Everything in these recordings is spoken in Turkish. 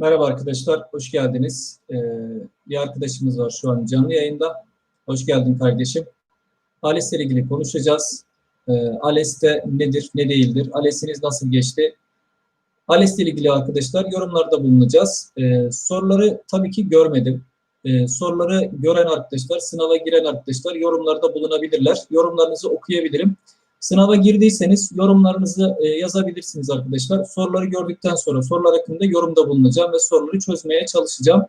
Merhaba arkadaşlar, hoş geldiniz. Ee, bir arkadaşımız var şu an canlı yayında. Hoş geldin kardeşim. ALES ile ilgili konuşacağız. Ee, ALES de nedir, ne değildir? ALES'iniz nasıl geçti? ALES ile ilgili arkadaşlar yorumlarda bulunacağız. Ee, soruları tabii ki görmedim. Ee, soruları gören arkadaşlar, sınava giren arkadaşlar yorumlarda bulunabilirler. Yorumlarınızı okuyabilirim. Sınava girdiyseniz yorumlarınızı e, yazabilirsiniz arkadaşlar. Soruları gördükten sonra sorular hakkında yorumda bulunacağım ve soruları çözmeye çalışacağım.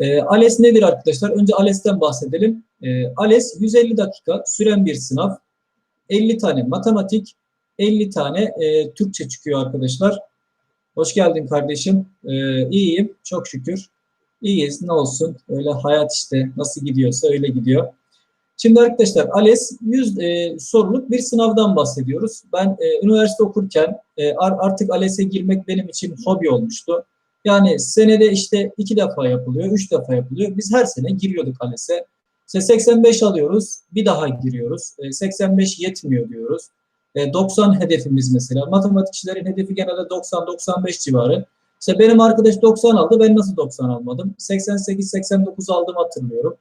E, ALES nedir arkadaşlar? Önce ALES'ten bahsedelim. E, ALES 150 dakika süren bir sınav. 50 tane matematik, 50 tane e, Türkçe çıkıyor arkadaşlar. Hoş geldin kardeşim. E, iyiyim, çok şükür. İyiyiz, ne olsun. Öyle hayat işte nasıl gidiyorsa öyle gidiyor. Şimdi arkadaşlar ALES 100 e, soruluk bir sınavdan bahsediyoruz. Ben e, üniversite okurken e, artık ALES'e girmek benim için hobi olmuştu. Yani senede işte iki defa yapılıyor, üç defa yapılıyor. Biz her sene giriyorduk ALES'e. İşte 85 alıyoruz, bir daha giriyoruz. E, 85 yetmiyor diyoruz. E, 90 hedefimiz mesela. Matematikçilerin hedefi genelde 90-95 civarı. İşte benim arkadaş 90 aldı, ben nasıl 90 almadım? 88-89 aldım hatırlıyorum.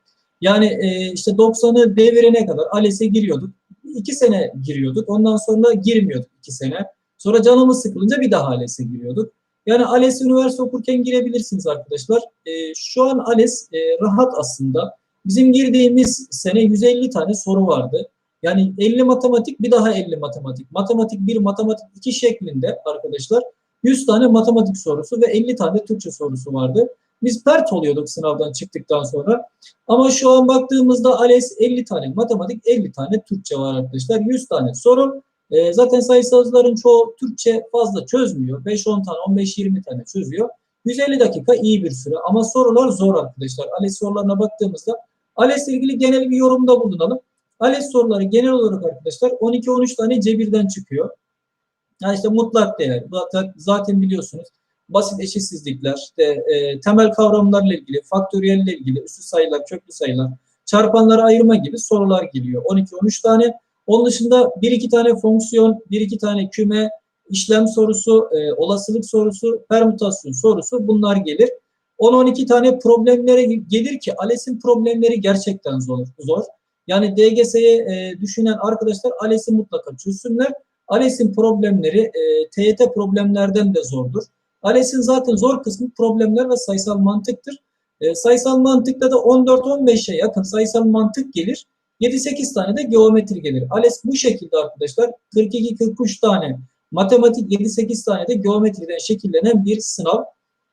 Yani e, işte 90'ı devirene kadar ALES'e giriyorduk. İki sene giriyorduk. Ondan sonra girmiyorduk iki sene. Sonra canımız sıkılınca bir daha ALES'e giriyorduk. Yani ALES üniversite okurken girebilirsiniz arkadaşlar. E, şu an ALES e, rahat aslında. Bizim girdiğimiz sene 150 tane soru vardı. Yani 50 matematik bir daha 50 matematik. Matematik 1, matematik 2 şeklinde arkadaşlar 100 tane matematik sorusu ve 50 tane Türkçe sorusu vardı. Biz pert oluyorduk sınavdan çıktıktan sonra. Ama şu an baktığımızda ALES 50 tane matematik, 50 tane Türkçe var arkadaşlar. 100 tane soru. E, zaten sayısalcıların çoğu Türkçe fazla çözmüyor. 5-10 tane, 15-20 tane çözüyor. 150 dakika iyi bir süre ama sorular zor arkadaşlar. ALES sorularına baktığımızda ALES ile ilgili genel bir yorumda bulunalım. ALES soruları genel olarak arkadaşlar 12-13 tane cebirden çıkıyor. Yani işte mutlak değer. Zaten, biliyorsunuz basit eşitsizlikler, işte, e, temel kavramlarla ilgili, faktöriyelle ilgili, üstü sayılar, köklü sayılar, çarpanları ayırma gibi sorular geliyor. 12-13 tane. Onun dışında 1-2 tane fonksiyon, 1-2 tane küme, işlem sorusu, e, olasılık sorusu, permütasyon sorusu bunlar gelir. 10-12 tane problemlere gelir ki ALES'in problemleri gerçekten zor. zor. Yani DGS'ye e, düşünen arkadaşlar ALES'i mutlaka çözsünler. ALES'in problemleri e, TYT problemlerden de zordur. ALES'in zaten zor kısmı problemler ve sayısal mantıktır. E, sayısal mantıkta da 14-15'e yakın sayısal mantık gelir. 7-8 tane de geometri gelir. ALES bu şekilde arkadaşlar 42-43 tane matematik 7-8 tane de geometriden şekillenen bir sınav.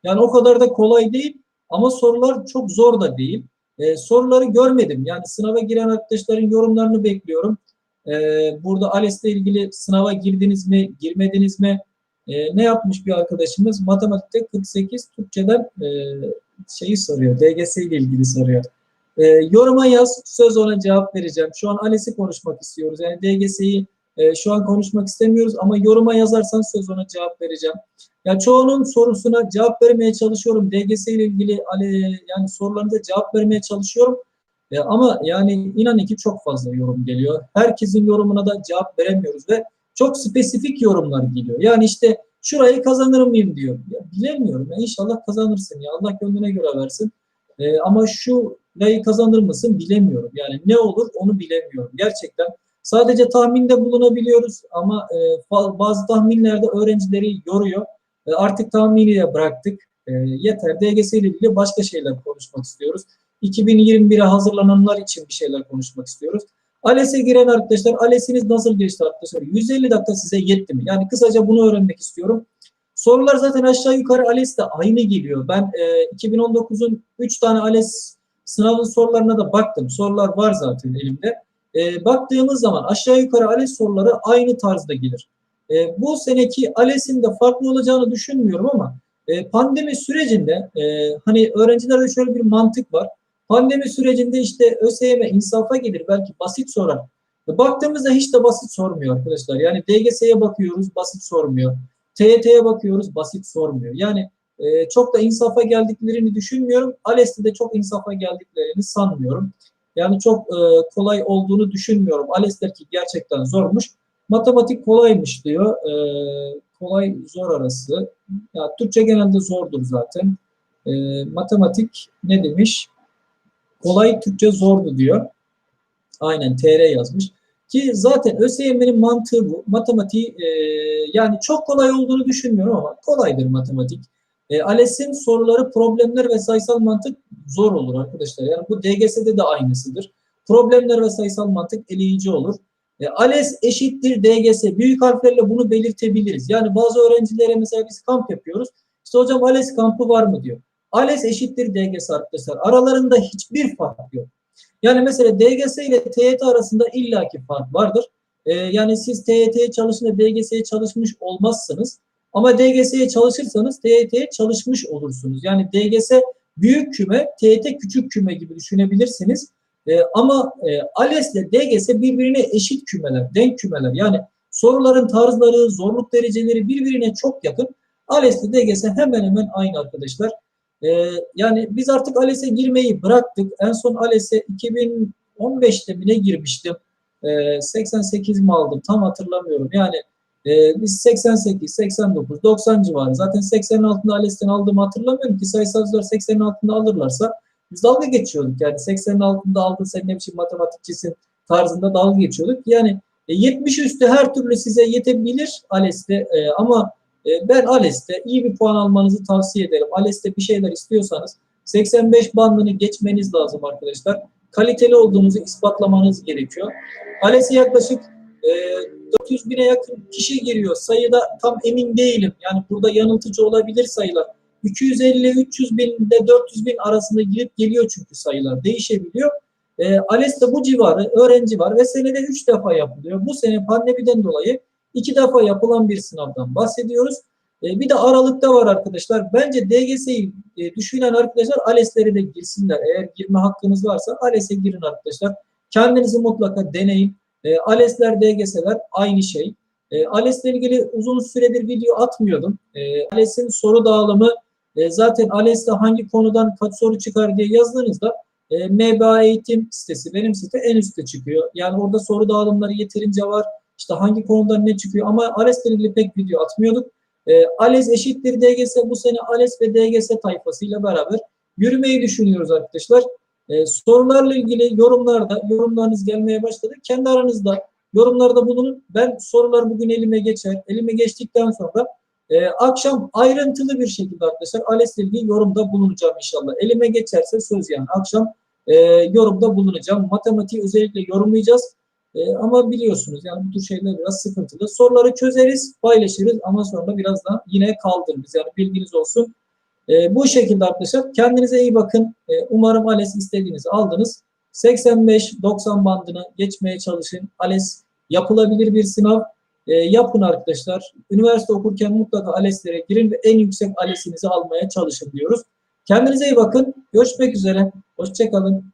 Yani o kadar da kolay değil ama sorular çok zor da değil. E, soruları görmedim. Yani sınava giren arkadaşların yorumlarını bekliyorum. E, burada ALES ile ilgili sınava girdiniz mi, girmediniz mi? E, ne yapmış bir arkadaşımız? Matematikte 48, Türkçeden e, şeyi soruyor. DGS ile ilgili soruyor. E, yoruma yaz, söz ona cevap vereceğim. Şu an ALES'i konuşmak istiyoruz. Yani DGS'yi e, şu an konuşmak istemiyoruz ama yoruma yazarsan söz ona cevap vereceğim. Ya çoğunun sorusuna cevap vermeye çalışıyorum. DGS ile ilgili yani sorularınıza cevap vermeye çalışıyorum. E, ama yani inanın ki çok fazla yorum geliyor. Herkesin yorumuna da cevap veremiyoruz ve çok spesifik yorumlar geliyor. Yani işte şurayı kazanır mıyım diyor. Ya bilemiyorum. Ya inşallah kazanırsın ya. Allah gönlüne göre versin. Ee, ama şu layı kazanır mısın bilemiyorum. Yani ne olur onu bilemiyorum. Gerçekten sadece tahminde bulunabiliyoruz ama e, bazı tahminlerde öğrencileri yoruyor. E, artık tahmini de bıraktık. E, yeter. DGS ile ilgili başka şeyler konuşmak istiyoruz. 2021'e hazırlananlar için bir şeyler konuşmak istiyoruz. ALES'e giren arkadaşlar, ALES'iniz nasıl geçti arkadaşlar? 150 dakika size yetti mi? Yani kısaca bunu öğrenmek istiyorum. Sorular zaten aşağı yukarı ALES'te aynı geliyor. Ben e, 2019'un 3 tane ALES sınavın sorularına da baktım. Sorular var zaten elimde. E, baktığımız zaman aşağı yukarı ALES soruları aynı tarzda gelir. E, bu seneki ALES'in de farklı olacağını düşünmüyorum ama e, pandemi sürecinde e, hani öğrencilerde şöyle bir mantık var. Pandemi sürecinde işte ÖSYM insafa gelir belki basit sorar. Baktığımızda hiç de basit sormuyor arkadaşlar. Yani DGS'ye bakıyoruz basit sormuyor. TYT'ye bakıyoruz basit sormuyor. Yani e, çok da insafa geldiklerini düşünmüyorum. ALES'te de çok insafa geldiklerini sanmıyorum. Yani çok e, kolay olduğunu düşünmüyorum. ALES der ki gerçekten zormuş. Matematik kolaymış diyor. E, kolay zor arası. Ya Türkçe genelde zordur zaten. E, matematik ne demiş? Kolay Türkçe zordu diyor. Aynen TR yazmış. Ki zaten ÖSYM'nin mantığı bu. Matematiği e, yani çok kolay olduğunu düşünmüyorum ama kolaydır matematik. E, ALES'in soruları problemler ve sayısal mantık zor olur arkadaşlar. Yani bu DGS'de de aynısıdır. Problemler ve sayısal mantık eleyici olur. E, ALES eşittir DGS. Büyük harflerle bunu belirtebiliriz. Yani bazı öğrencilere mesela biz kamp yapıyoruz. İşte hocam ALES kampı var mı diyor. ALES eşittir DGS arkadaşlar. Aralarında hiçbir fark yok. Yani mesela DGS ile TYT arasında illaki fark vardır. Ee, yani siz TYT'ye çalışınca DGS'ye çalışmış olmazsınız. Ama DGS'ye çalışırsanız TYT'ye çalışmış olursunuz. Yani DGS büyük küme, TYT küçük küme gibi düşünebilirsiniz. Ee, ama e, ALES ile DGS birbirine eşit kümeler, denk kümeler. Yani soruların tarzları, zorluk dereceleri birbirine çok yakın. ALES ile DGS hemen hemen aynı arkadaşlar. Ee, yani biz artık ALES'e girmeyi bıraktık. En son ALES'e 2015'te mi girmiştim? Ee, 88 mi aldım tam hatırlamıyorum. Yani e, biz 88, 89, 90 civarı. Zaten 80'in altında ALES'ten aldığımı hatırlamıyorum ki sayısalcılar 80'in altında alırlarsa biz dalga geçiyorduk. Yani 80'in altında aldın sen ne biçim matematikçisin tarzında dalga geçiyorduk. Yani e, 70 üstü her türlü size yetebilir ALES'te e, ama ben ALES'te iyi bir puan almanızı tavsiye ederim. ALES'te bir şeyler istiyorsanız 85 bandını geçmeniz lazım arkadaşlar. Kaliteli olduğunuzu ispatlamanız gerekiyor. ALES'e yaklaşık e, 400 bine yakın kişi giriyor. Sayıda tam emin değilim. Yani burada yanıltıcı olabilir sayılar. 250-300 bin ile 400 bin arasında girip geliyor çünkü sayılar. Değişebiliyor. E, ALES'te bu civarı öğrenci var ve senede 3 defa yapılıyor. Bu sene pandemiden dolayı iki defa yapılan bir sınavdan bahsediyoruz. E, bir de aralıkta var arkadaşlar. Bence DGS'yi e, düşünen arkadaşlar ALES'lere de girsinler. Eğer girme hakkınız varsa ALES'e girin arkadaşlar. Kendinizi mutlaka deneyin. E, ALES'ler, DGS'ler aynı şey. ALES'le ilgili uzun süredir video atmıyordum. ALES'in soru dağılımı zaten ALES'te hangi konudan kaç soru çıkar diye yazdığınızda MBA eğitim sitesi, benim site en üstte çıkıyor. Yani orada soru dağılımları yeterince var. İşte hangi konudan ne çıkıyor ama ALES ile ilgili pek video atmıyorduk. E, ALES eşittir DGS bu sene ALES ve DGS tayfasıyla beraber yürümeyi düşünüyoruz arkadaşlar. E, sorularla ilgili yorumlarda yorumlarınız gelmeye başladı. Kendi aranızda yorumlarda bulunun. Ben sorular bugün elime geçer. Elime geçtikten sonra e, akşam ayrıntılı bir şekilde arkadaşlar ALES ile ilgili yorumda bulunacağım inşallah. Elime geçerse söz yani akşam e, yorumda bulunacağım. Matematiği özellikle yorumlayacağız. E, ama biliyorsunuz yani bu tür şeyler biraz sıkıntılı. Soruları çözeriz, paylaşırız ama sonra birazdan yine kaldırırız. Yani bilginiz olsun. E, bu şekilde arkadaşlar kendinize iyi bakın. E, umarım ALES istediğinizi aldınız. 85-90 bandını geçmeye çalışın. ALES yapılabilir bir sınav. E, yapın arkadaşlar. Üniversite okurken mutlaka ALES'lere girin ve en yüksek ALES'inizi almaya çalışın diyoruz. Kendinize iyi bakın. Görüşmek üzere. Hoşçakalın.